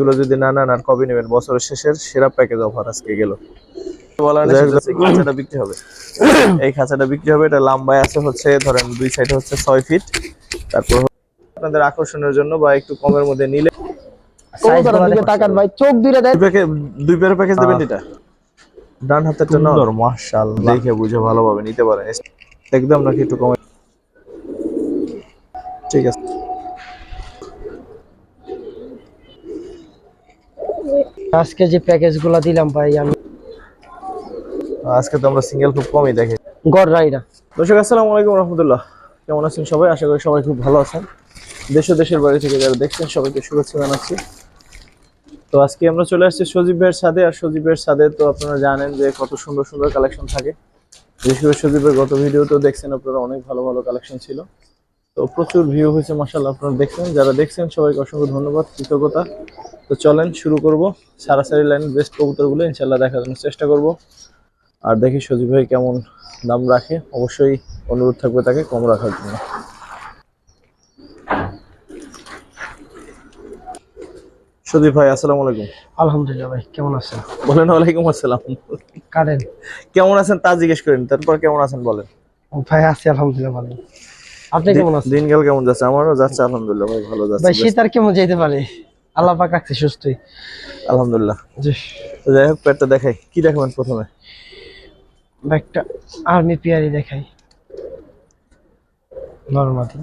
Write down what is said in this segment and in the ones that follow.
এগুলো যদি না নেন আর কবে নেবেন? বছরের শেষের সেরা প্যাকেজ অফার আজকে গেল। হয় খাঁচাটা বিক্রি হবে। এই খাঁচাটা বিক্রি হবে এটা লম্বায় আছে হচ্ছে ধরেন দুই সাইডে হচ্ছে ছয় ফিট তারপর আপনাদের আকর্ষণের জন্য বা একটু কমের মধ্যে নিলে তাকান ভাই চোখ দুইটা দেয় দুই পেয়ার প্যাকেজ দেবেন এটা? ডান হাতেরটা না মাশাআল্লাহ। দেখে বুঝে ভালোভাবে নিতে পারেন। একদম নাকি একটু কমে ঠিক আছে। আজকে যে প্যাকেজগুলো দিলাম ভাই আমি আজকে তো আমরা সিঙ্গেল খুব কমই দেখি। গড় রাইডা। দর্শক আসসালামু আলাইকুম রহমতুল্লাহ। কেমন আছেন সবাই? আশা করি সবাই খুব ভালো আছেন। দেশ ও দেশের বাড়ি থেকে যারা দেখছেন সবাইকে শুভেচ্ছা জানাচ্ছি। তো আজকে আমরা চলে আসছি সজীব ভাইয়ের সাথে আর সজীব ভাইয়ের সাথে তো আপনারা জানেন যে কত সুন্দর সুন্দর কালেকশন থাকে। বিশেষ করে সজীবের গত ভিডিওতেও দেখছেন আপনারা অনেক ভালো ভালো কালেকশন ছিল। তো প্রচুর ভিউ হয়েছে মাসাল্লাহ আপনারা দেখছেন। যারা দেখছেন সবাইকে অসংখ্য ধন্যবাদ কৃতজ্ঞতা। তো চলেন শুরু করব। সারাসারি লাইন বেস্ট কবুতরগুলো ইনশাল্লাহ দেখার জন্য চেষ্টা করব। আর দেখি সজীব ভাই কেমন দাম রাখে। অবশ্যই অনুরোধ থাকবে তাকে কম রাখার জন্য। সজীব ভাই আসসালামু আলাইকুম। আলহামদুলিল্লাহ ভাই কেমন আছেন? বলেন ওয়ালাইকুম আসসালাম। কারেন কেমন আছেন তা জিজ্ঞেস করেন। তারপর কেমন আছেন বলেন। ভাই আছি আলহামদুলিল্লাহ ভালো। আপনি কেমন আছেন? দিনকাল কেমন যাচ্ছে? আমারও যাচ্ছে আলহামদুলিল্লাহ ভাই ভালো যাচ্ছে ভাই শীত আর কেমন যেতে পারে? আল্লাহ পাক রাখছে সুস্থই। আলহামদুলিল্লাহ। জি। তো যাই হোক পেটটা দেখাই। কি দেখাবেন প্রথমে? একটা আর্মি পিয়ারি দেখাই। নরমাদি।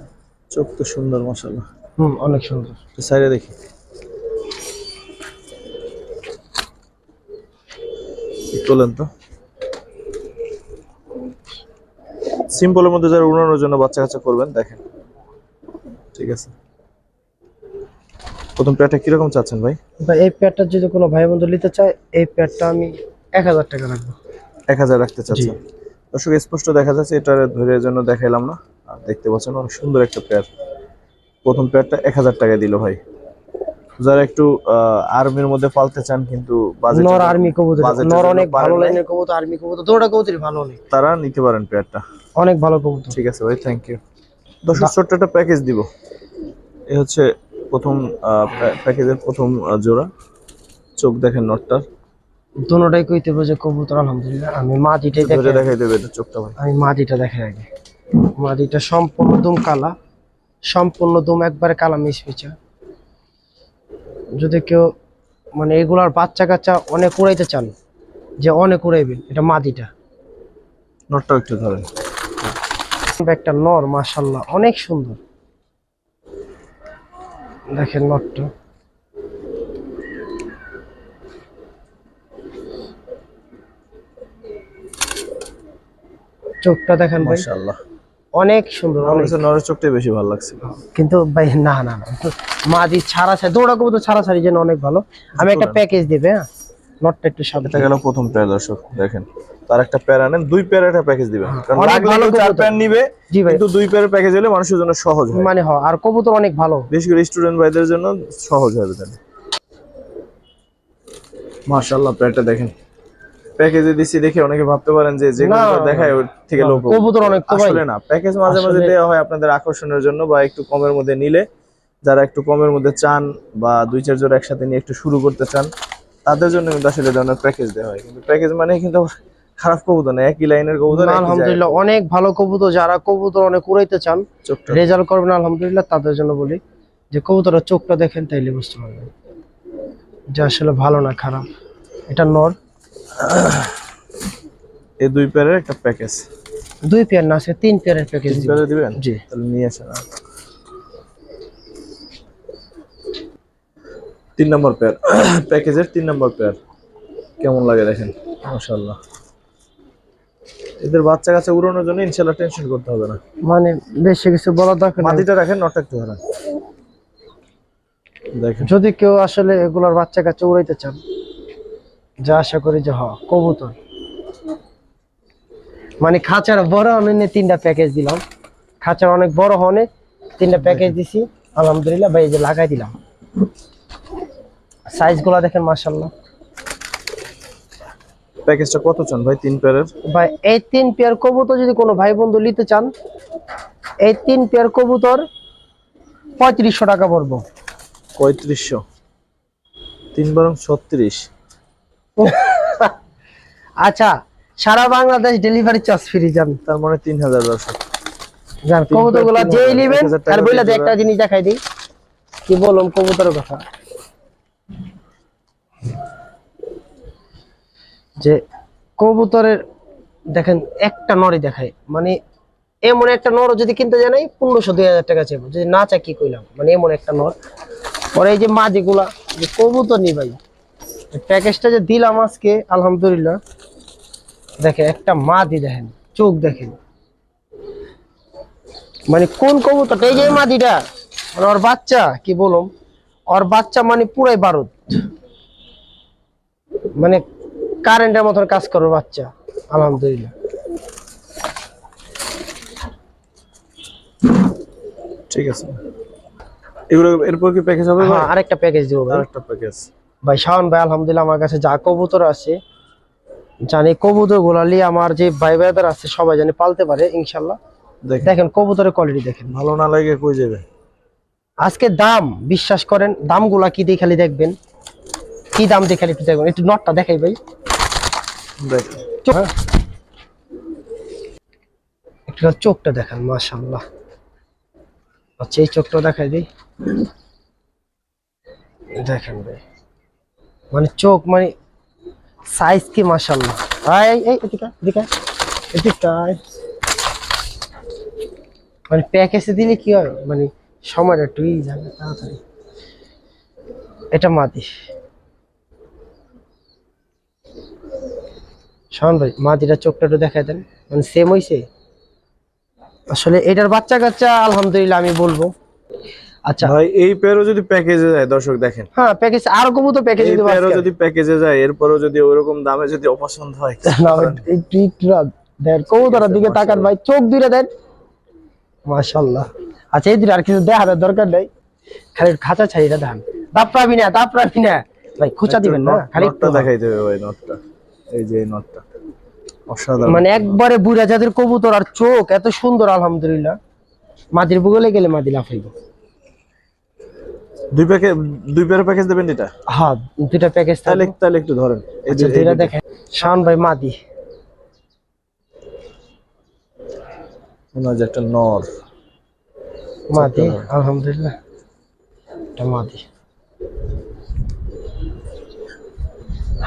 চোখ তো সুন্দর মশাল্লাহ হুম অনেক সুন্দর। সাইডে দেখি। তোলেন তো। সিম্পলের মধ্যে যারা উড়ানোর জন্য বাচ্চা কাচ্চা করবেন দেখেন। ঠিক আছে। প্রথম প্যাটটা কীরকম চাচ্ছেন ভাই? ভাই এই প্যাডটা যদি কোনো ভাই বন্ধু নিতে চায় এই প্যাডটা আমি এক হাজার টাকা রাখব। এক হাজার রাখতে চাচ্ছেন। দর্শক স্পষ্ট দেখা যাচ্ছে এটা ধরে জন্য দেখাইলাম না। আর দেখতে পাচ্ছেন অনেক সুন্দর একটা পেয়ার প্রথম পেয়ারটা এক হাজার টাকা দিল ভাই। যারা একটু আর্মির মধ্যে পালতে চান কিন্তু budget নর আর্মি কবুতর নর অনেক ভালো লাইনের কবুতর আর্মি কবুতর দুটোটা কবুতরই ভালো অনেক তারা নিতে পারেন পেয়ারটা অনেক ভালো কবুতর। ঠিক আছে ভাই থ্যাংক ইউ দর্শক ছোট্ট একটা প্যাকেজ দিব। এ হচ্ছে প্রথম প্যাকেজের প্রথম জোড়া। চোখ দেখেন নটটার দুটোটাই কইতে বোঝে কবুতর আলহামদুলিল্লাহ। আমি মাটিটাই দেখে দেখাই। দেবে এটা চোখটা ভাই। আমি মাটিটা দেখে আগে। মাটিটা সম্পূর্ণ দুম কালা। সম্পূর্ণ দুম একবারে কালা মিশমিচা যদি কেউ মানে এগুলার বাচ্চা কাচ্চা অনেক উড়াইতে চান যে অনেক উড়াইবেন এটা মাদিটা নটটাও একটু ধরেন। একটা নর মাশাল্লাহ অনেক সুন্দর। দেখেন নরটা। চোখটা দেখেন ভাই। মাশাআল্লাহ। অনেক সুন্দর আমার অনেক। কাছে নরের চোখটাই বেশি ভালো লাগছে। কিন্তু ভাই না না না। মাদি ছাড়া ছাড়ি দৌড়া কবুতর ছাড়া ছাড়ি যেন অনেক ভালো। আমি একটা প্যাকেজ দেবে হ্যাঁ? নটটা একটু এটা সাবধান গেল প্রথম পেয়ার দর্শক দেখেন। তার একটা প্যার আনেন দুই প্যার একটা প্যাকেজ দিবেন। কারণ অনেক ভালো চার। নিবে জি ভাই। কিন্তু দুই প্যারের প্যাকেজ হলে মানুষের জন্য সহজ হয়। মানে হ আর কবুতর অনেক ভালো। বিশেষ করে স্টুডেন্ট ভাইদের জন্য সহজ হবে তাহলে। মাশাআল্লাহ প্যারটা দেখেন। প্যাকেজে দিছি দেখে অনেকে ভাবতে পারেন যে যে দেখায় ওর থেকে লোক কবুতর। অনেক তো ভাই। আসলে না প্যাকেজ মাঝে মাঝে দেওয়া হয় আপনাদের আকর্ষণের জন্য বা একটু কমের মধ্যে নিলে। যারা একটু কমের মধ্যে চান বা দুই চার জোড়া একসাথে নিয়ে একটু শুরু করতে চান তাদের জন্য কিন্তু আসলে ধরনের প্যাকেজ দেওয়া হয়। কিন্তু প্যাকেজ মানে কিন্তু খারাপ কবুতর না একই লাইনের কবুতর আলহামদুলিল্লাহ অনেক ভালো কবুতর যারা কবুতর অনেক উড়াইতে চান রেজাল্ট করবেন আলহামদুলিল্লাহ তাদের জন্য বলি যে কবুতরের চোখটা দেখেন তাইলে বুঝতে পারবেন। যে আসলে ভালো না খারাপ। এটা নর। এই দুই প্যারের একটা প্যাকেজ দুই পেয়ার না আছে তিন পেয়ারের প্যাকেজ তিন দিবেন? জি। তাহলে নিয়ে আসেন তিন নম্বর পেয়ার। প্যাকেজের তিন নম্বর পেয়ার। কেমন লাগে দেখেন? মাশাআল্লাহ। এদের বাচ্চা কাছে উড়ানোর জন্য ইনশাল্লাহ টেনশন করতে হবে না। মানে বেশি কিছু বলার দরকার মাটিটা রাখেন নটা একটু দেখেন। যদি কেউ আসলে এগুলোর বাচ্চা কাচ্চা উড়াইতে চান যা আশা করি যে হ কবুতর। মানে খাঁচার বড় অনেক তিনটা প্যাকেজ দিলাম। খাঁচার অনেক বড় হনে তিনটা প্যাকেজ দিছি। আলহামদুলিল্লাহ ভাই এই যে লাগাই দিলাম। সাইজগুলা দেখেন মাসাল্লাহ প্যাকেজটা কত চান ভাই তিন পেয়ারের ভাই এই তিন পেয়ার কবুতর যদি কোনো ভাই বন্ধু নিতে চান এই তিন পেয়ার কবুতর পঁয়ত্রিশশো টাকা পড়ব। পঁয়ত্রিশশো? তিন বরং ছত্রিশ। আচ্ছা সারা বাংলাদেশ ডেলিভারি চার্জ ফ্রি যান। তার মানে তিন হাজার দর্শক। যান তিন কবুতরগুলা যেই নিবেন আর বইলা একটা জিনিস দেখাই দিই। কি বললাম কবুতরের কথা? যে কবুতরের, দেখেন, একটা নরই দেখায়। মানে এমন একটা নর যদি কিনতে জানাই পনেরোশো, দুই হাজার টাকা চাইব। যদি না চাই, কি কইলাম? মানে এমন একটা নর পরে এই যে মা যেগুলা যে কবুতর নি ভাই। প্যাকেজটা যে দিলাম আজকে, আলহামদুলিল্লাহ। দেখেন, একটা মা দি দেখেন, চোখ দেখেন। মানে কোন কবুতরটা? এই যে মাদিটা মানে ওর বাচ্চা, কি বলুম? ওর বাচ্চা মানে পুরাই বারুদ। মানে কারেন্টের মতন কাজ করে ওর বাচ্চা আলহামদুলিল্লাহ। ঠিক আছে। এগুলো এরপর কি প্যাকেজ হবে হ্যাঁ আরেকটা প্যাকেজ দিব ভাই। আরেকটা প্যাকেজ ভাই শাওন ভাই আলহামদুলিল্লাহ আমার কাছে যা কবুতর আছে জানি কবুতর গুলালি আমার যে ভাই ভাইদের আছে সবাই জানি পালতে পারে ইনশাল্লাহ। দেখেন। দেখেন কবুতরের কোয়ালিটি দেখেন। ভালো না লাগে কই যাবে? আজকে দাম বিশ্বাস করেন দামগুলা কি দিয়ে খালি দেখবেন? কি দাম দিয়ে খালি একটু দেখবেন একটু নটটা দেখাই ভাই। একটু চোখটা দেখান মাশাল্লাহ আচ্ছা এই চোখটা দেখাই দিই। দেখেন ভাই। মানে চোখ মানে সাইজ কি মাশাল্লাহ। মানে প্যাকেজে দিলে কি হয়? মানে সময়টা একটু যাবে তাড়াতাড়ি। এটা মাদি। শাওন ভাই মাদিরা চোখটা একটু দেখাই দেন। মানে সেম হইছে? আসলে এটার বাচ্চা কাচ্চা আলহামদুলিল্লাহ আমি বলব। আচ্ছা। ভাই এই পেয়ারও যদি প্যাকেজে যায় দর্শক দেখেন। হ্যাঁ প্যাকেজ আর কবুতর প্যাকেজ এই দিতে পেয়ারও যদি প্যাকেজে যায় এরপরও যদি ওরকম দামে যদি অপছন্দ হয় না একটু একটু দেন কবুতরের দিকে তাকান ভাই চোখ দুইটা দেন। মাশাআল্লাহ। আচ্ছা এই দুটো আর কিছু দেখা দরকার নেই। খালি খাঁচা ছাই এটা ধান দাপড়াবি না দাপড়াবি না। ভাই খোঁচা দিবেন না খালি দেখাই দেবে ভাই নটটা এই যে নটটা। অসাধারণ। মানে একবারে বুড়া জাতের কবুতর আর চোখ এত সুন্দর আলহামদুলিল্লাহ। মাদির বুগলে গেলে মাদি লাফাইব। দুই প্যাকেজ দুই পেয়ার প্যাকেজ দেবেন এটা হ্যাঁ দুটা প্যাকেজ তাহলে তাহলে একটু ধরেন। এই যে আচ্ছা দুইটা দুইটা। দেখেন। শান ভাই মাদি। মনে একটা নর। মাদি আলহামদুলিল্লাহ। এটা মাদি।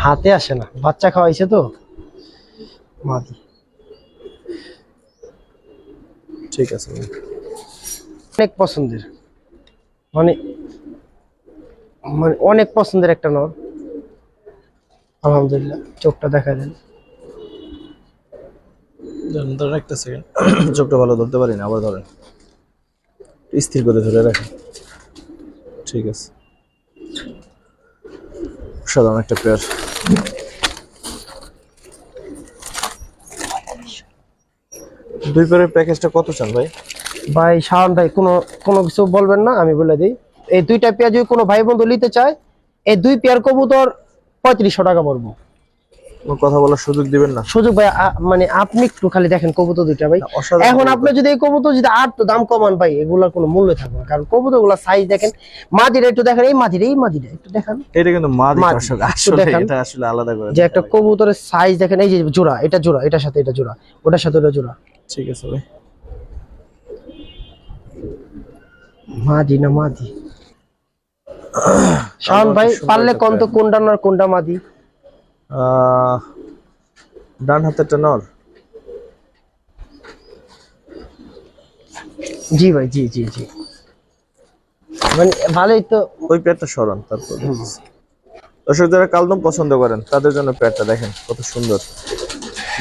হাতে আসে না বাচ্চা খাওয়াইছে তো। মাদি ঠিক আছে অনেক পছন্দের। মানে মানে অনেক পছন্দের একটা নর। আলহামদুলিল্লাহ চোখটা দেখা দেন ধরেন, একটা সেকেন্ড চোখটা ভালো ধরতে পারি না আবার ধরেন। স্থির করে ধরে রাখেন ঠিক আছে। সাধারণ একটা পেয়ার দুই পেয়ারের প্যাকেজটা কত চান ভাই? ভাই, শাওন ভাই, কোনো কোনো কিছু বলবেন না, আমি বলে দিই। এই দুইটা পেঁয়াজ যদি কোনো ভাই বন্ধু নিতে চায়, এই দুই পেয়ার কবুতর পঁয়ত্রিশশো টাকা পড়ব। কথা বলার সুযোগ দিবেন না। সুযোগ ভাই মানে আপনি একটু খালি দেখেন কবুতর দুইটা ভাই। এখন আপনি যদি এই কবুতর যদি আর তো দাম কমান ভাই এগুলার কোনো মূল্য থাকবে না। কারণ কবুতরগুলা সাইজ দেখেন মাদিরা একটু দেখেন এই মাদিরা এই মাদিরা একটু দেখেন। এটা কিন্তু মাদি। আসলে এটা আসলে আলাদা করে যে একটা কবুতরের সাইজ দেখেন এই যে জোড়া এটা জোড়া এটার সাথে এটা জোড়া ওটার সাথে ওটা জোড়া। ঠিক আছে ভাই। মাদি না মাদি? শাওন ভাই পারলে কোন তো কোনটা না কোনটা মাদি? ডান হাতেরটা নর জি ভাই জি জি জি। মানে ভালোই তো ওই পেয়ারটা সরান তারপর। দর্শক যারা কালদম পছন্দ করেন তাদের জন্য পেয়ারটা দেখেন কত সুন্দর।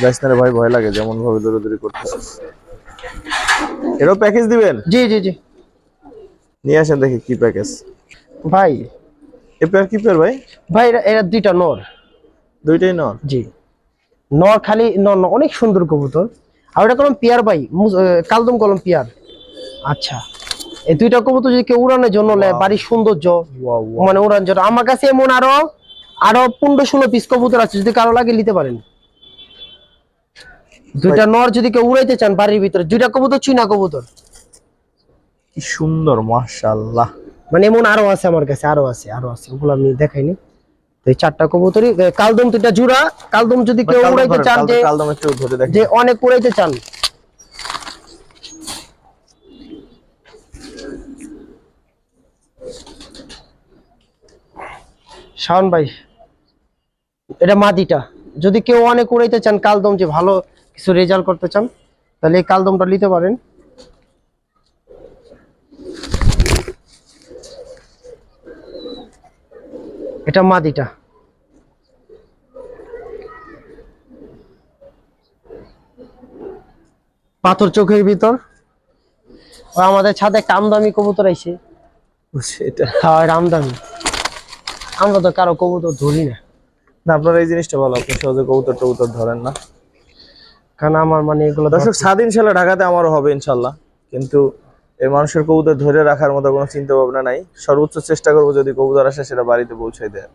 জাইসনারে ভাই ভয় লাগে যেমন ভাবে দৌড়াদৌড়ি করতেছে এরও প্যাকেজ দিবেন? জি জি জি। নিয়ে আসেন দেখি কি প্যাকেজ ভাই। এ পেয়ার কি পেয়ার ভাই? ভাই এরা এরা দুইটা নর। দুইটাই নর? জি। নর খালি নর অনেক সুন্দর কবুতর। আর ওটা কলম পিয়ার ভাই কালদম কলম পিয়ার। আচ্ছা। এই দুইটা কবুতর যদি কেউ উড়ানোর জন্য নেয় বাড়ির সৌন্দর্য মানে উড়ানোর জন্য আমার কাছে এমন আরও আরও পনেরো ষোলো পিস কবুতর আছে যদি কারও লাগে নিতে পারেন। দুইটা নর যদি কেউ উড়াইতে চান বাড়ির ভিতরে দুইটা কবুতর চুনা কবুতর। কি সুন্দর মাশাআল্লাহ। মানে এমন আরও আছে আমার কাছে আরও আছে আরও আছে ওগুলো আমি দেখাইনি। এই চারটা কবুতরই কালদম দুইটা জোড়া কালদম যদি কেউ উড়াইতে চান যে কালদম একটু ধরে দেখেন। যে অনেক উড়াইতে চান। শাওন ভাই এটা মাদিটা যদি কেউ অনেক উড়াইতে চান কালদম যে ভালো কিছু রেজাল্ট করতে চান তাহলে এই কালদমটা নিতে পারেন। এটা মাদিটা পাথর চোখের ভিতর। আমাদের ছাদে একটা আমদামি কবুতর আইছে। হ্যাঁ আমদামি আমরা তো কারও কবুতর ধরি না। না আপনার এই জিনিসটা ভালো আপনি সহজে কবুতর টবুতর ধরেন না। কারণ আমার মানে এগুলো দর্শক স্বাধীন ইনশাল্লাহ ঢাকাতে আমারও হবে ইনশাল্লাহ। কিন্তু এই মানুষের কবুতর ধরে রাখার মতো কোনো চিন্তা ভাবনা নাই। সর্বোচ্চ চেষ্টা করব যদি কবুতর আসে সেটা বাড়িতে পৌঁছাই দেয়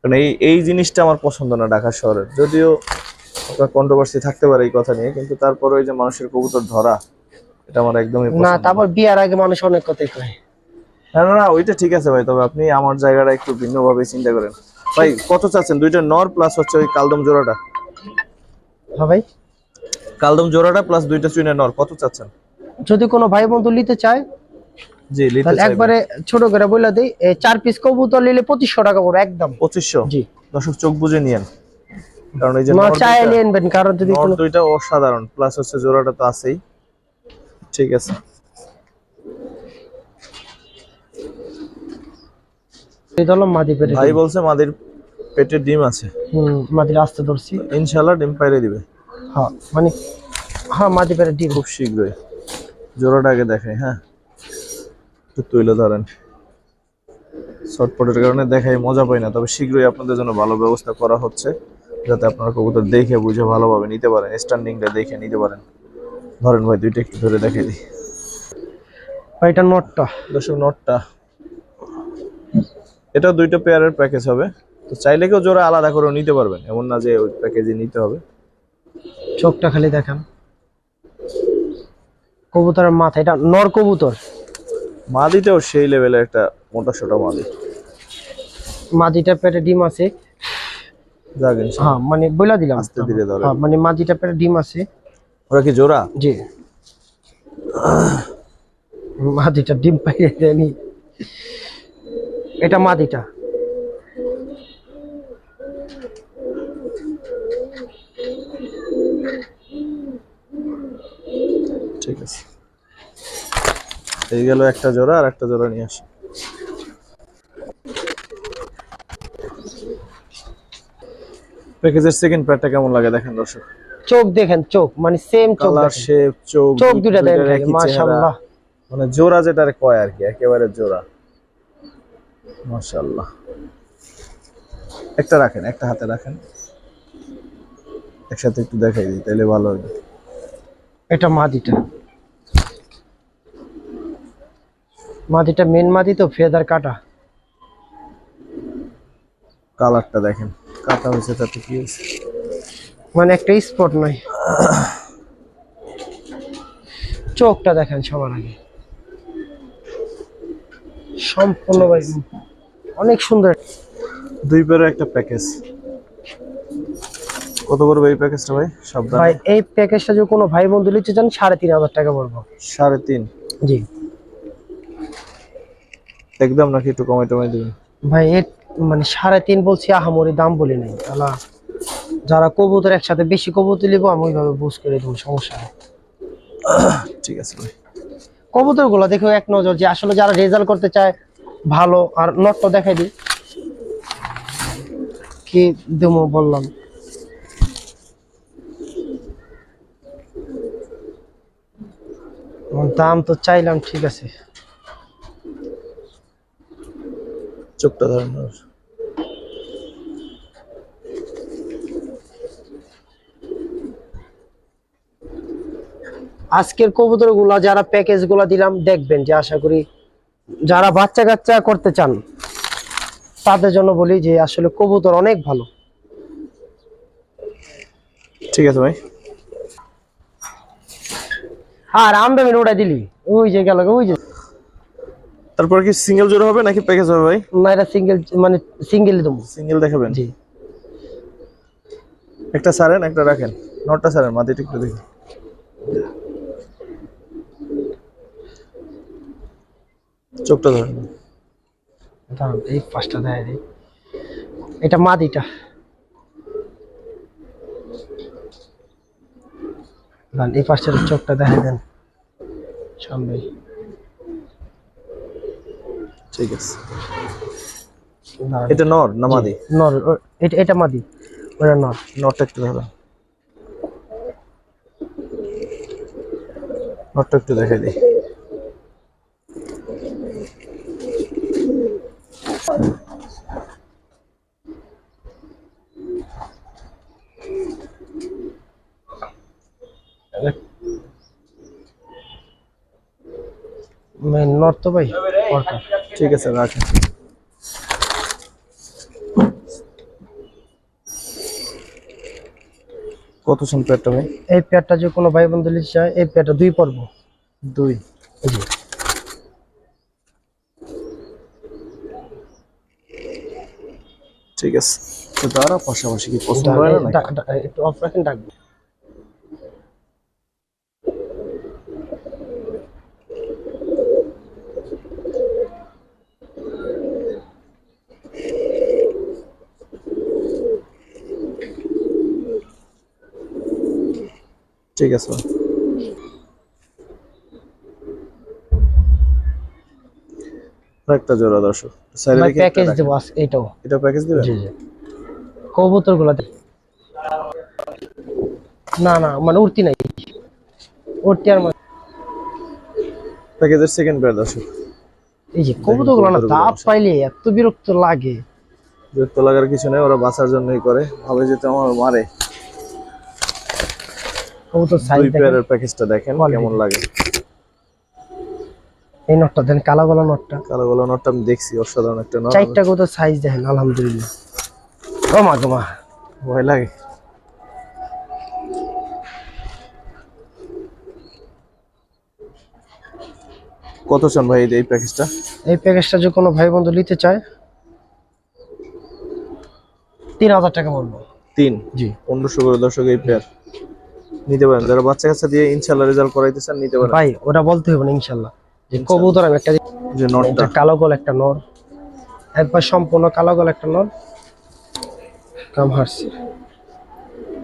কারণ এই এই জিনিসটা আমার পছন্দ না ঢাকা শহরের। যদিও কন্ট্রোভার্সি থাকতে পারে এই কথা নিয়ে কিন্তু তারপরে ওই যে মানুষের কবুতর ধরা এটা আমার একদমই না। তারপর বিয়ার আগে মানুষ অনেক কথাই কয়। না না না ওইটা ঠিক আছে ভাই তবে আপনি আমার জায়গাটা একটু ভিন্নভাবে চিন্তা করেন। ভাই কত চাচ্ছেন? দুইটা নর প্লাস হচ্ছে ওই কালদম জোড়াটা। হ্যাঁ ভাই। কালদম জোড়াটা প্লাস দুইটা চুইনের নর কত চাচ্ছেন? যদি কোনো ভাই বন্ধু নিতে চায় জি তাহলে একবারে ছোট করে বলে দিই এই চার পিস কবুতর নিলে পঁচিশশো টাকা পড়বে একদম। পঁচিশশো? জি। দর্শক চোখ বুঝে নিয়েন। কারণ এই যে নর চায় দুইটা- নিয়ে নেবেন কারণ যদি কোনো দুইটা অসাধারণ প্লাস হচ্ছে জোড়াটা তো আছেই। ঠিক আছে। ভাই বলছে মাদির পেটে ডিম আছে। হম মাদির আসতে ধরছি। ইনশাল্লাহ ডিম পাইরে দিবে। হ্যাঁ মানে হ্যাঁ মাদি পেরে ডিম। খুব শীঘ্রই। জোড়াটা আগে দেখাই হ্যাঁ? একটু তুলে ধরেন। শর্টপটের কারণে দেখাই মজা পাই না তবে শীঘ্রই আপনাদের জন্য ভালো ব্যবস্থা করা হচ্ছে যাতে আপনারা কবুতর দেখে বুঝে ভালোভাবে নিতে পারেন স্ট্যান্ডিংটা দেখে নিতে পারেন। ধরেন ভাই দুইটা একটু ধরে দেখাই দিই। ভাই এটা নটটা। দর্শক নটটা। এটা দুইটা পেয়ারের প্যাকেজ হবে। তো চাইলে কেউ জোড়া আলাদা করেও নিতে পারবেন এমন না যে ওই প্যাকেজে নিতে হবে। চোখটা খালি দেখান। কবুতরের মাথা এটা নর কবুতর। মাদিটাও সেই লেভেলে একটা মোটা সোটা মাদি। মাদিটা পেটে ডিম আছে। হ্যাঁ মানে বইলা দিলাম। আস্তে ধীরে ধরে। হ্যাঁ মানে মাদিটা পেটে ডিম আছে। ওরা কি জোড়া? জি। মাদিটা ডিম পাইয়ে দেয়নি। এটা মাদিটা। এই গেল একটা জোড়া আর একটা জোড়া নিয়ে আসি। প্যাকেজের সেকেন্ড প্যাডটা কেমন লাগে দেখেন দর্শক? চোখ দেখেন চোখ মানে সেম চোখ কালার শেপ চোখ চোখ দুটা দেখেন মাশাআল্লাহ। মানে জোড়া যেটারে কয় আর কি একেবারে জোড়া। মাশাআল্লাহ। একটা রাখেন একটা হাতে রাখেন। একসাথে একটু দেখাই দিই তাহলে ভালো হবে। এটা মাদিটা। মাদিটা মেন মাদি তো ফেদার কাটা। কালারটা দেখেন কাটা হয়েছে তাতে কি হয়েছে? মানে একটা স্পট নয়। চোখটা দেখেন সবার আগে। সম্পূর্ণ ভাই অনেক সুন্দর। দুই পেয়ারের একটা প্যাকেজ কত করবে এই প্যাকেজটা ভাই? সাবধান। ভাই এই প্যাকেজটা যদি কোনো ভাই বন্ধু নিতে চান সাড়ে তিন হাজার টাকা পড়ব। সাড়ে তিন। জি। একদম নাকি একটু কমাই টমাই দেবেন? ভাই এর মানে সাড়ে তিন বলছি আহামরি দাম বলি নাই। তাহলে যারা কবুতর একসাথে বেশি কবুতর নিবো আমি ওইভাবে বুঝ করে দেবো সমস্যা নেই। ঠিক আছে ভাই। কবুতরগুলো দেখো এক নজর যে আসলে যারা রেজাল্ট করতে চায় ভালো আর নটটা দেখাই দিই। কি দেবো বললাম? দাম তো চাইলাম ঠিক আছে। চোখটা ধরেন আজকের কবুতরগুলা যারা প্যাকেজগুলা দিলাম দেখবেন যে আশা করি যারা বাচ্চা কাচ্চা করতে চান তাদের জন্য বলি যে আসলে কবুতর অনেক ভালো। ঠিক আছে ভাই। আর আমদামি ওটা দিলি। ওই যে গেল ওই যে। তারপর কি সিঙ্গেল জোড়া হবে নাকি প্যাকেজ হবে ভাই? না এটা সিঙ্গেল মানে সিঙ্গেলই দেবো। সিঙ্গেল দেখাবেন? জি। একটা সারেন একটা রাখেন। নটটা সারেন মাটিটা একটু দেখি। চোখটা ধরেন। দাঁড়ান এই পাঁচটা দেখাই দিই। এটা মাদিটা দাঁড়ান এই পাঁচটার চোখটা দেখাই দেন। সামনে। ঠিক আছে। এটা নর না মাদি? নর এটা এটা মাদি ওটা নর। নটটা একটু ধরেন নটটা একটু দেখাই দিই। নর তো ভাই। ঠিক আছে রাখেন। কত শুন পেটটা ভাই? এই পেয়ারটা যে কোনো ভাই বন্ধু লিখে চায় এই পেয়ারটা দুই পর্ব। দুই। ঠিক আছে। তো তারা পাশাপাশি কি পছন্দ হয় না একটু অফ রাখেন ডাকবো। ঠিক আছে। একটা জোড়া দর্শক। প্যাকেজ। দেবো আজ- এটা প্যাকেজ দিবেন? জি জি। কবুতরগুলা না না মানে উঠতি নাই। উঠতি আর মানে প্যাকেজের সেকেন্ড পেয়ার দর্শক। এই যে কবুতরগুলো না। পাইলে এত বিরক্ত লাগে। বিরক্ত লাগার কিছু নেই ওরা বাঁচার জন্যই করে। ভাবে যেতে আমার মারে। কবুতর সাইজ দুই পেয়ারের প্যাকেজটা দেখেন কেমন লাগে। এই নটটা দেন কালা গলা নটটা কালো গলা নটটা আমি দেখছি অসাধারণ একটা নট চারটা কবুতর সাইজ দেখেন আলহামদুলিল্লাহ। ভয় লাগে। কত চান ভাই এই- এই প্যাকেজটা এই প্যাকেজটা যে কোনো ভাই বন্ধু নিতে চায় তিন হাজার টাকা বলব। তিন? জি। পনেরোশো করে দর্শক এই পেয়ার নিতে পারেন। যারা বাচ্চা কাচ্চা দিয়ে ইনশাল্লাহ রেজাল্ট করাইতে চান নিতে পারেন। ভাই ওটা বলতে হবে না ইনশাল্লাহ যে কবুতর আমি একটা যে এটা কালো গল একটা নর। একবার সম্পূর্ণ কালো গল একটা নর। কাম হারছে।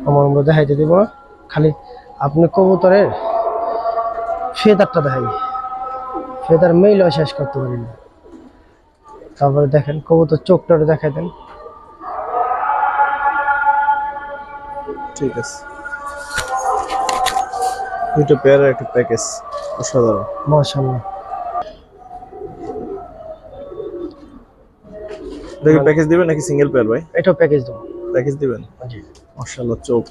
আমার মধ্যে দেখাইতে দিব খালি আপনি কবুতরের ফেদারটা দেখাই। ফেদার মেইল শেষ করতে পারেন না। তারপরে দেখেন কবুতর চোখটা দেখাই দেন। ঠিক আছে। দুইটা পেয়ারের একটা প্যাকেজ অসাধারণ। মাশাআল্লাহ। দেখি প্যাকেজ দিবেন নাকি সিঙ্গেল পেয়ার ভাই? এটাও প্যাকেজ দেবো। প্যাকেজ দিবেন? জি। মাশাআল্লাহ চোখ।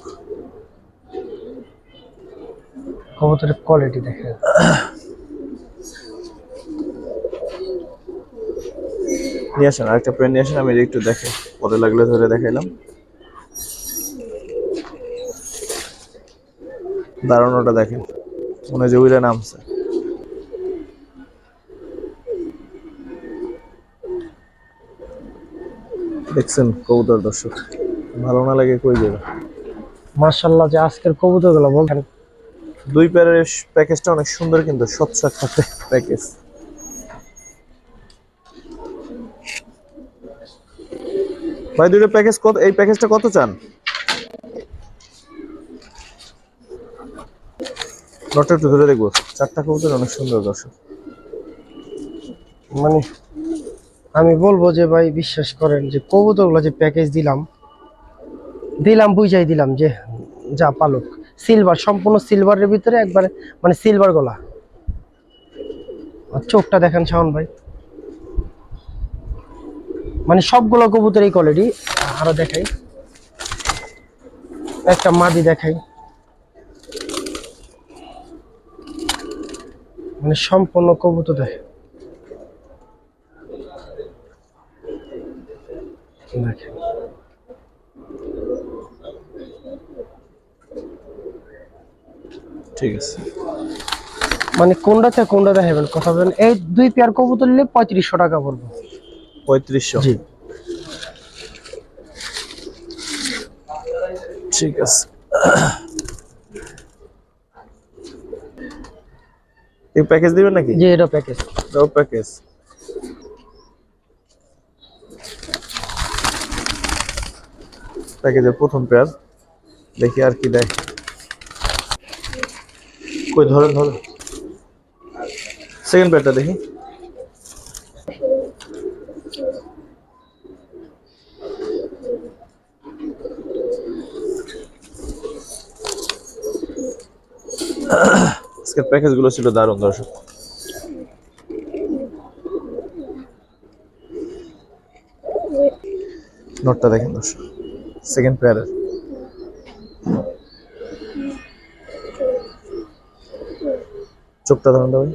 কবুতরের কোয়ালিটি দেখেন। নিয়ে আসেন আরেকটা পেন নিয়ে আসেন আমি একটু দেখে পরে লাগলে ধরে দেখাইলাম। দাঁড়ানোটা দেখেন। মনে যে উইরা নামছে। দেখছেন কবুতর দর্শক। ভালো না লাগে কই যাবে? মাশাআল্লাহ যে আজকের কবুতরগুলো বলতেন দুই প্যারের প্যাকেজটা অনেক সুন্দর কিন্তু স্বচ্ছ একটা প্যাকেজ। ভাই দুটো প্যাকেজ কত এই প্যাকেজটা কত চান? নটটা একটু ধরে দেখব। চারটা কবুতর অনেক সুন্দর, দর্শক। মানে আমি বলব যে ভাই, বিশ্বাস করেন যে কবুতরগুলো যে প্যাকেজ দিলাম দিলাম, বুঝাই দিলাম যে যা পালক। সিলভার সম্পূর্ণ সিলভারের ভিতরে একবারে মানে সিলভার গলা। চোখটা দেখেন শাওন ভাই। মানে সবগুলো কবুতর এই কোয়ালিটি আরও দেখাই। একটা মাদি দেখাই। মানে সম্পূর্ণ কবুতর দেখে দেখেন। ঠিক আছে। মানে কোনটাতে কোনটা দেখাবেন? কথা বলেন। এই দুই পেয়ার কবুতর নিলে পঁয়ত্রিশশো টাকা পড়বে। পঁয়ত্রিশশো। জি। ঠিক আছে। এই প্যাকেজ দিবেন নাকি জি এটা প্যাকেজ দাও প্যাকেজ প্যাকেজের প্রথম পেয়ার দেখি আর কি দেয় কই ধরেন ধরেন সেকেন্ড পেয়ারটা দেখি আজকের প্যাকেজগুলো ছিল দারুণ, দর্শক। নোটটা দেখেন, দর্শক। সেকেন্ড পেয়ারের চোখটা ধরুন ভাই।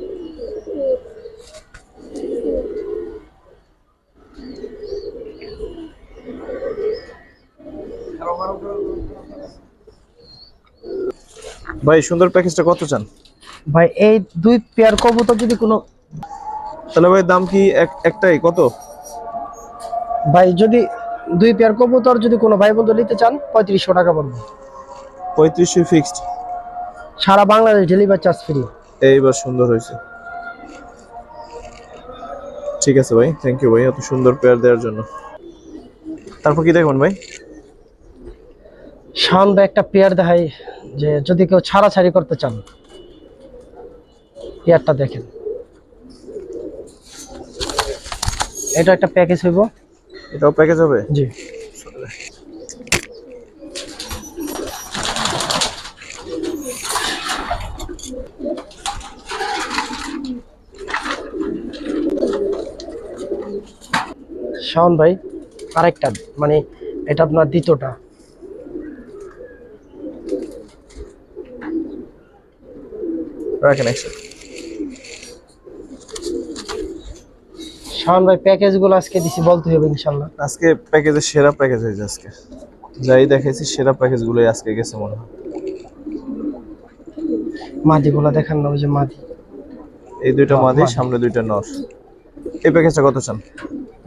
ভাই, সুন্দর প্যাকেজটা কত চান? ভাই এই দুই পেয়ার কবুতর যদি কোনো তাহলে ভাই দাম কি এক- একটাই? কত? ভাই যদি দুই পেয়ার কবুতর যদি কোনো ভাই বন্ধু নিতে চান পঁয়ত্রিশশো টাকা পড়বে। পঁয়ত্রিশশো ফিক্সড সারা বাংলাদেশ ডেলিভারি চার্জ ফ্রি এইবার সুন্দর হয়েছে। ঠিক আছে ভাই থ্যাংক ইউ ভাই এত সুন্দর পেয়ার দেওয়ার জন্য। তারপর কি দেখবেন ভাই? সামনে একটা পেয়ার দেখাই যে যদি কেউ ছাড়াছাড়ি করতে চান। পেয়ারটা দেখেন। এটা একটা প্যাকেজ হইব। এটাও প্যাকেজ হবে? জি। শাওন ভাই আরেকটা মানে এটা আপনার দ্বিতীয়টা। রাখেন একসাথে শাওন ভাই প্যাকেজগুলো আজকে দিছি বলতে হবে ইনশাল্লাহ আজকে প্যাকেজের সেরা প্যাকেজ হয়েছে আজকে। যাই দেখেছি সেরা প্যাকেজ গুলোই আজকে গেছে মনে হয়। মাদি গুলা দেখান না ওই যে মাদি। এই দুইটা বাহ, মাদি সামনে দুইটা নর। এই প্যাকেজটা কত চান?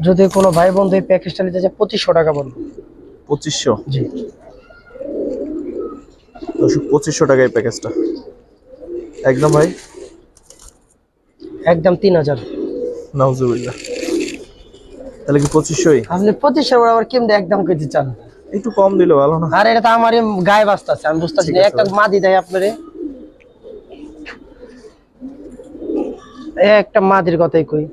যদি কোনো ভাই বন্ধু এই প্যাকেজটা নিতে চায় পঁচিশশো টাকা বলুন পঁচিশশো? জি। দর্শক পঁচিশশো টাকা এই প্যাকেজটা একদম ভাই? একদম তিন হাজার। নাউজুবিল্লাহ। তাহলে কি পঁচিশশোই আপনি পঁচিশশো আবার কেমনি একদম কেজি চান? একটু কম দিলে ভালো না? আর এটা তো আমারই গায়ে বাঁচতেছে আমি বুঝতেছি না। একটা। মাদি দেয় আপনারে। একটা মাদির কথাই কই।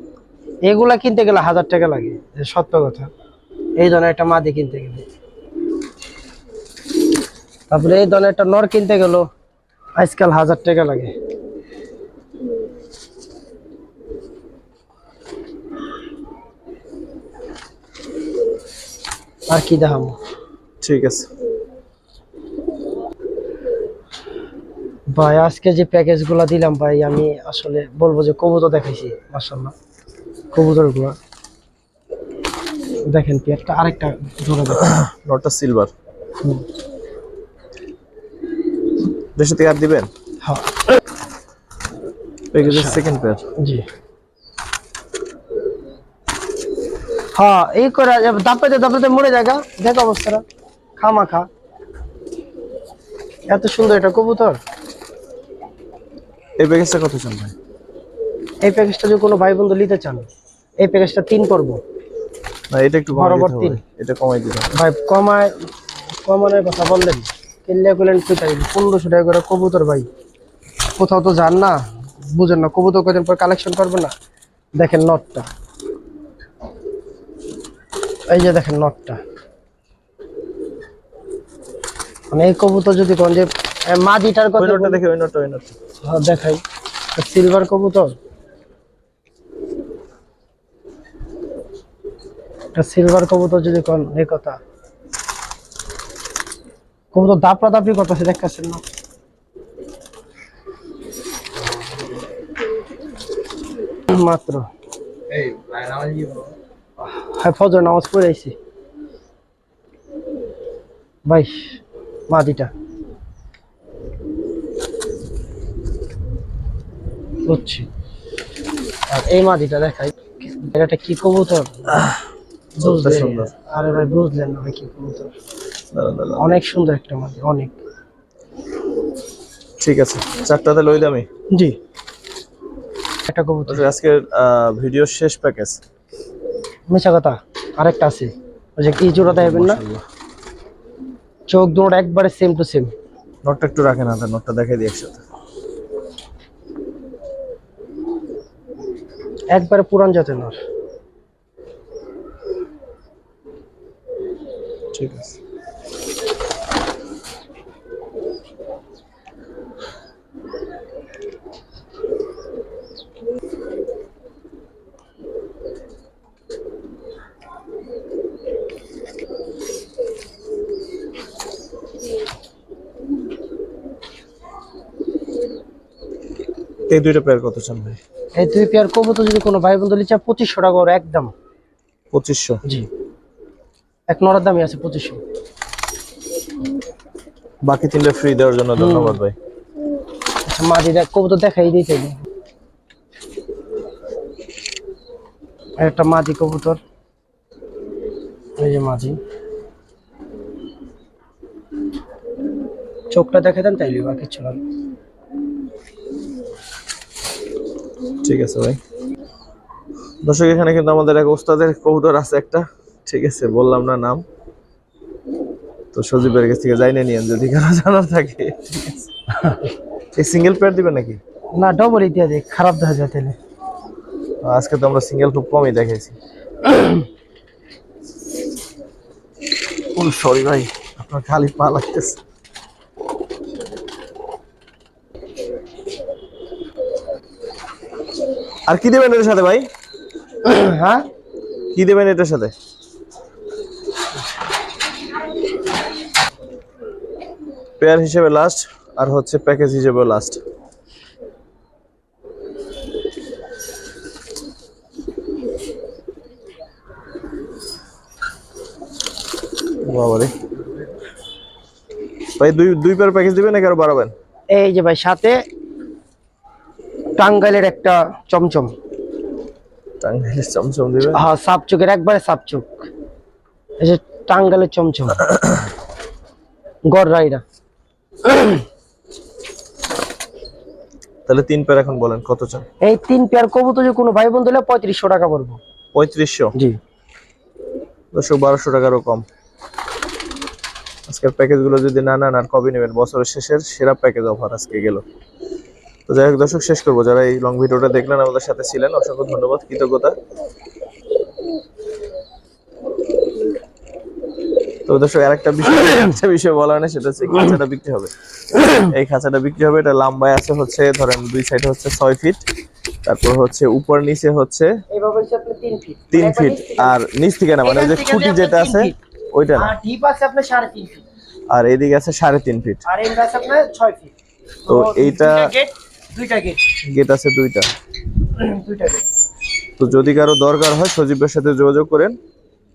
এগুলা কিনতে গেলে হাজার টাকা লাগে সত্য কথা। এই ধরনের একটা মাদি কিনতে গেলে। তারপরে এই ধরনের একটা নর কিনতে গেল আজকাল হাজার টাকা লাগে। আর কি দেখাবো? ঠিক আছে। ভাই আজকে যে প্যাকেজগুলা দিলাম ভাই আমি আসলে বলব যে কবুতর দেখাইছি মাসাল্লাহ কবুতরগুলা দেখেন কি একটা আরেকটা জোড়া দেখেন। নটটা সিলভার। দেশে থেকে আর দিবেন? হ্যাঁ। প্যাকেজের সেকেন্ড পেয়ার জি। হ্যাঁ এই করে দাপাতে দাপাতে মরে জায়গা দেখ অবস্থাটা। খামা খা। এত সুন্দর এটা কবুতর। এই প্যাকেজটা কত চান ভাই? এই প্যাকেজটা যদি কোনো ভাই বন্ধু নিতে চান এই প্যাকেজটা তিন করব না এটা একটু বরাবর তিন। এটা কমাই দিতে ভাই কমায় কমানোর কথা বললেন। কিনলে করলেন কোথায় পনেরোশো টাকা করে কবুতর ভাই। কোথাও তো যান না বুঝেন না কবুতর কদিন পর কালেকশন করবেন না। দেখেন নটটা এই যে দেখেন নটটা মানে এই কবুতর যদি কোন যে মাদিটার ওই কথা নোটটা দেখে ওই নোটটা ওই নোটটা হ্যাঁ, দেখাই। সিলভার কবুতর? সিলভার কবুতর যদি কোন এই কথা। কবুতর দাপড়া দাপড়ি করতেছে দেখতেছেন না? মাত্র। হ্যাঁ ফজর নামাজ পড়ে আইছি। ভাই মাদিটা বুঝছি। আর এই মাদিটা দেখাই এটা কি কবুতর। আরে ভাই বুঝলেন না ভাই কি কবুতর। অনেক সুন্দর একটা মাদি অনেক। ঠিক আছে চারটাতে লই আমি জি। একটা কবুতর। তো আজকের ভিডিও শেষ প্যাকেজ। মিশা কথা আরেকটা আছে। ওই যে কি জোড়া দেখাবেন না? চোখ দুটো একবারে সেম টু সেম নটটা একটু রাখেন হাতে নটটা দেখাই দিই একসাথে। একবারে পুরান জাতের নর। ঠিক আছে। এই দুইটা পেয়ার কত চান ভাই? এই দুই পেয়ার কবুতর যদি কোনো ভাই বন্ধু লিচা পঁচিশশো টাকা ওর একদম। পঁচিশশো? জি। এক নরার দামই আছে পঁচিশশো। বাকি তিনটা ফ্রি দেওয়ার জন্য ধন্যবাদ ভাই। আচ্ছা মাঝি দেখ কবুতর দেখাই দিতে একটা মাঝি কবুতর। এই যে মাঝি চোখটা দেখে দেন তাইলে বা কিছু না ঠিক আছে ভাই। দর্শক এখানে কিন্তু আমাদের এক ওস্তাদের কবুতর আছে একটা। ঠিক আছে বললাম না নাম। তো সজীবের কাছ থেকে যাই না নিয়েন যদি কারও জানার থাকে। ঠিক আছে এই সিঙ্গেল পেয়ার দিবেন নাকি? না ডবল ইতিহাস খারাপ দেখা যায় তাহলে। আজকে তো আমরা সিঙ্গেল খুব কমই দেখাইছি। সরি ভাই আপনার খালি পা লাগতেছে। আর কি দেবেন এটার সাথে ভাই? হ্যাঁ? কি দেবেন এটার সাথে? পেয়ার হিসেবে লাস্ট আর হচ্ছে প্যাকেজ হিসেবে লাস্ট বাবারে। ভাই দুই দুই পেয়ার প্যাকেজ দিবেন নাকি আরও বাড়াবেন? এই যে ভাই সাথে টাঙ্গাইলের একটা চমচম। টাঙ্গাইলের চমচম দিবেন হ্যাঁ সাপ চোখের একবারে সাপ চোখ এই যে টাঙ্গাইলের চমচম। গড় রাইডা তাহলে তিন পেয়ার এখন বলেন কত চান? এই তিন পেয়ার কবুতর যে কোনো ভাই বন্ধু হলে পঁয়ত্রিশশো টাকা পড়ব। পঁয়ত্রিশশো? জি। দশশো বারোশো টাকারও কম। আজকের প্যাকেজগুলো যদি না না আর কবে নেবেন? বছরের শেষের সেরা প্যাকেজ অফার আজকে গেল। তো যাই হোক দর্শক শেষ করব। যারা এই লং ভিডিওটা দেখলেন আমাদের সাথে ছিলেন অসংখ্য ধন্যবাদ কৃতজ্ঞতা। তো দর্শক আরেকটা বিষয় একটা বিষয় বলা হয় না সেটা হচ্ছে খাঁচাটা বিক্রি হবে। এই খাঁচাটা বিক্রি হবে এটা লম্বায় আছে হচ্ছে ধরেন দুই সাইডে হচ্ছে ছয় ফিট তারপর হচ্ছে উপর নিচে হচ্ছে তিন ফিট আর নিচ থেকে না মানে ওই যে খুঁটি যেটা আছে ওইটা না। আর ডিপ আছে আপনার সাড়ে তিন ফিট আর এদিকে আছে সাড়ে তিন ফিট আর আছে আপনার ছয় ফিট তো এইটা- দুইটা গেট গেট আছে দুইটা। দুইটা গেট তো যদি কারও দরকার হয় সজীবের সাথে যোগাযোগ করেন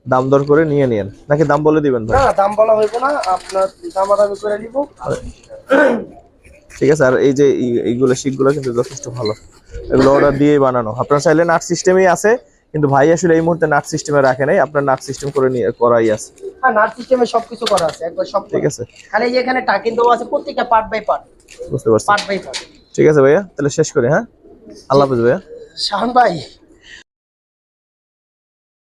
দাম দর করে নিয়ে নিয়েন নাকি দাম বলে দিবেন ভাই? না দাম বলা হইব না। আপনার দামাদামি করে নিব। ঠিক আছে আর এই যে এইগুলো শিকগুলো কিন্তু যথেষ্ট ভালো। এগুলো অর্ডার দিয়েই বানানো। আপনার চাইলে নাট সিস্টেমই আছে কিন্তু ভাই আসলে এই মুহূর্তে নাট সিস্টেমে রাখে নাই। আপনার নাট সিস্টেম করে নিয়ে করাই আছে। হ্যাঁ নাট সিস্টেমে সবকিছু করা আছে একবার সব ঠিক আছে। খালি যে এখানে টাকিন দেওয়া আছে প্রত্যেকটা পার্ট বাই পার্ট বুঝতে পারছি। পার্ট বাই পার্ট ঠিক আছে ভাইয়া তাহলে শেষ করি হ্যাঁ? আল্লাহ হাফেজ ভাইয়া। শাহান ভাই।